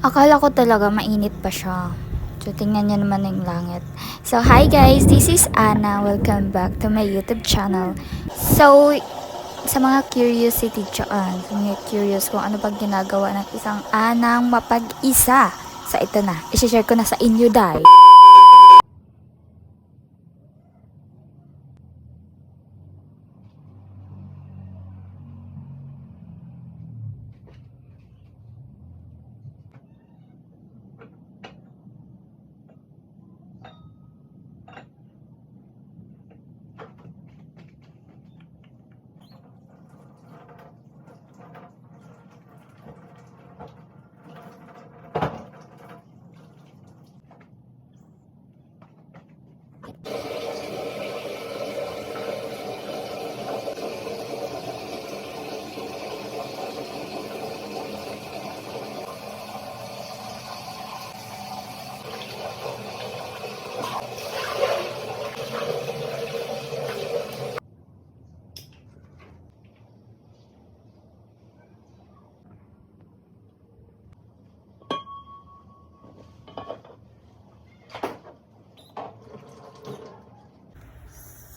Akala ko talaga mainit pa siya. So, tingnan niyo naman yung langit. So, hi guys! This is Anna. Welcome back to my YouTube channel. So, sa mga curiosity dyan, sa mga curious kung ano pag ginagawa ng isang anang mapag-isa. So, ito na. I-share ko na sa inyo, dahil.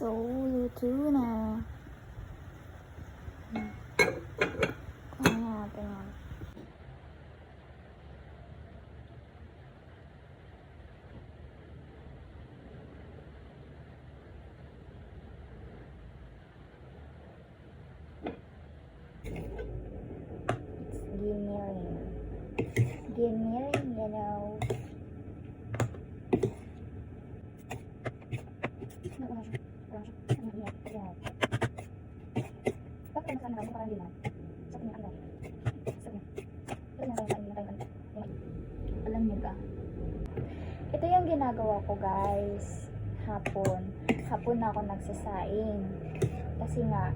Solo tuna. Clean out the one. Give me a ring, you know. Alam niyo ba? Ito yung ginagawa ko guys. Hapon. Hapon na ako nagsasaing. Kasi nga,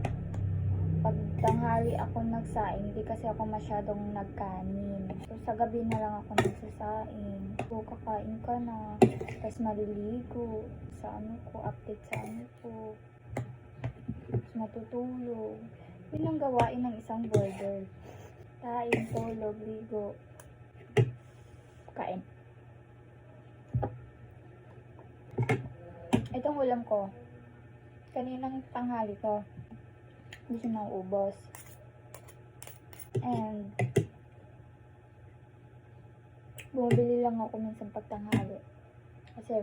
pag tanghali ako nagsaing, di kasi ako masyadong nagkanin. So, sa gabi na lang ako nagsasaing. So, kakain ka na. Tapos maliligo. Sa ano ko, update sa ano ko. Tapos matutulog. Yun ang gawain ng isang burger. Kain, tulog, ligo. Kain. Itong ulam ko. Kaninang tanghali to. Hindi siya nauubos. And, bumibili lang ako minsan pag tanghali. Kasi,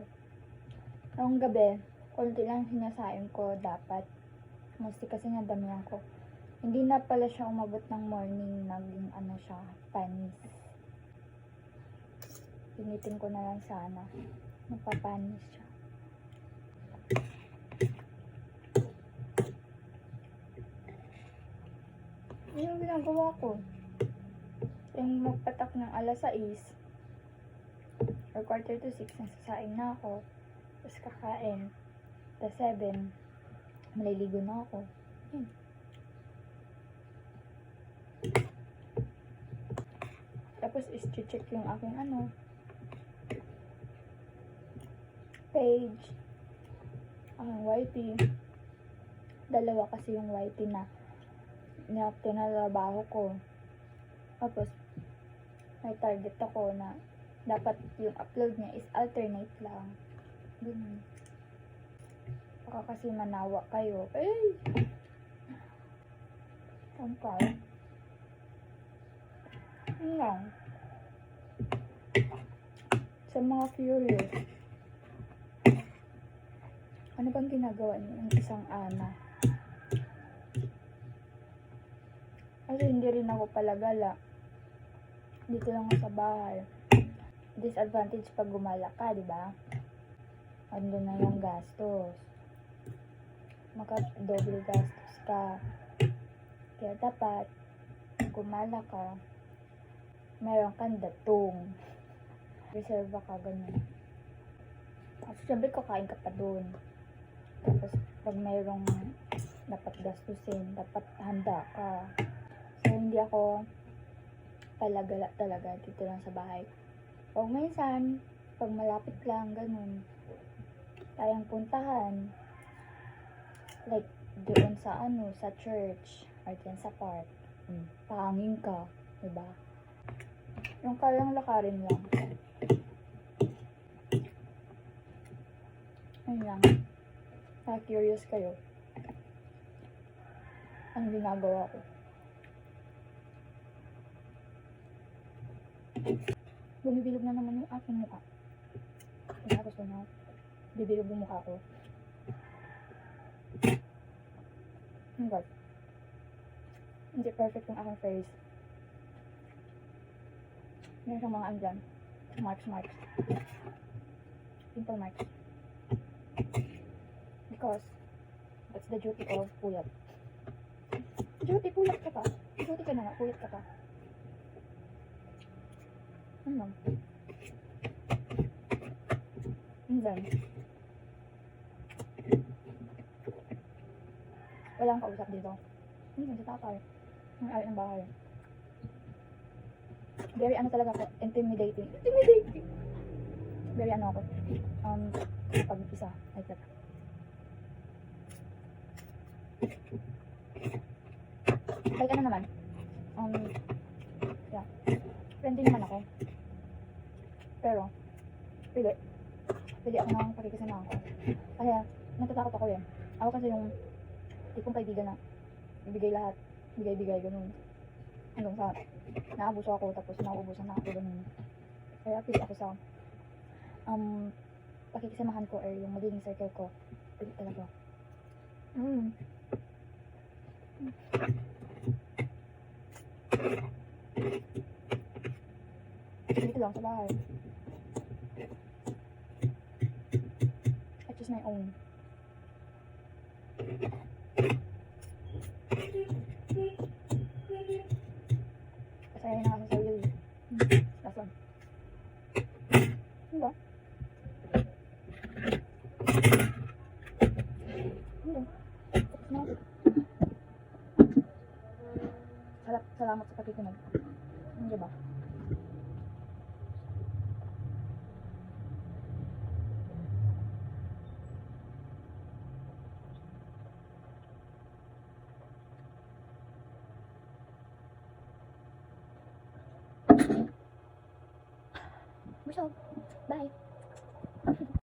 ang gabi, konti lang sinasain ko dapat. Mostly kasi nadamihan ko. Hindi na pala siya umabot ng morning, naging ano siya, panis. Pinitin ko na lang sana. Napapanis siya. Yun yung ginagawa ko. Yung magpatak ng alas 6 or quarter to 6, nasasaing na ako. Tapos kakain. Tapos 7, maliligo na ako. Yun. Tapos is-check yung aking ano page. Ang YT. Dalawa kasi yung YT na na tinalabaho ko. Tapos, may target ako na dapat yung upload niya is alternate lang. Ganun. Baka kasi manawa kayo. Ay! Ang. Yun lang. Sa mga curious, ano bang ginagawa niyo ng isang ana? Kasi hindi rin ako palagala. Dito lang ako sa bahay. Disadvantage pag gumala ka, di ba? Ando na yung gastos. Maka-doble gastos ka. Kaya dapat, gumala ka, meron kang datong. Reserva ka, ganun. At syempre, kakain ka pa dun. Tapos, pag mayroong dapat gastusin, dapat handa ka. So, hindi ako palagala talaga dito lang sa bahay. O minsan, pag malapit lang, ganun, tayang puntahan. Like, doon sa ano, sa church, or dyan sa park. Mm, pahangin ka, diba? Yung kayang lakarin lang. Ayun lang. Kaya curious kayo. Ang ginagawa ko. Bumibilog na naman yung aking mukha. Gusto na bibilog yung mukha ko. Oh God. Hindi perfect yung aking face. Meron siyang mga andyan. Marks, marks. Pimple marks. Because, that's the duty of puyat. Duty, puyat ka pa. Duty ka na nga, puyat ka pa. Ano? And then, walang kausap dito. Hindi, sa tatay. Ang ari ng bahay. Very ano talaga intimidating. Intimidating! Very ano ako. Um, pag isa, like that. Like ano naman, um, yeah, friendly naman ako. Pero, pili. Pili ako ng pakikisamahan ko. Kaya, natatakot ako eh. Ako kasi yung tipong kaibigan na ibigay lahat, bigay-bigay, ganun. Hanggang sa, naabuso ako, tapos nauubusan na ako, ganun. Kaya pili ako sa, um, pakikisamahan ko or yung magiging circle ko. Talaga. Mm. Dito lang sa bahay. I choose my own. mới thôi bye.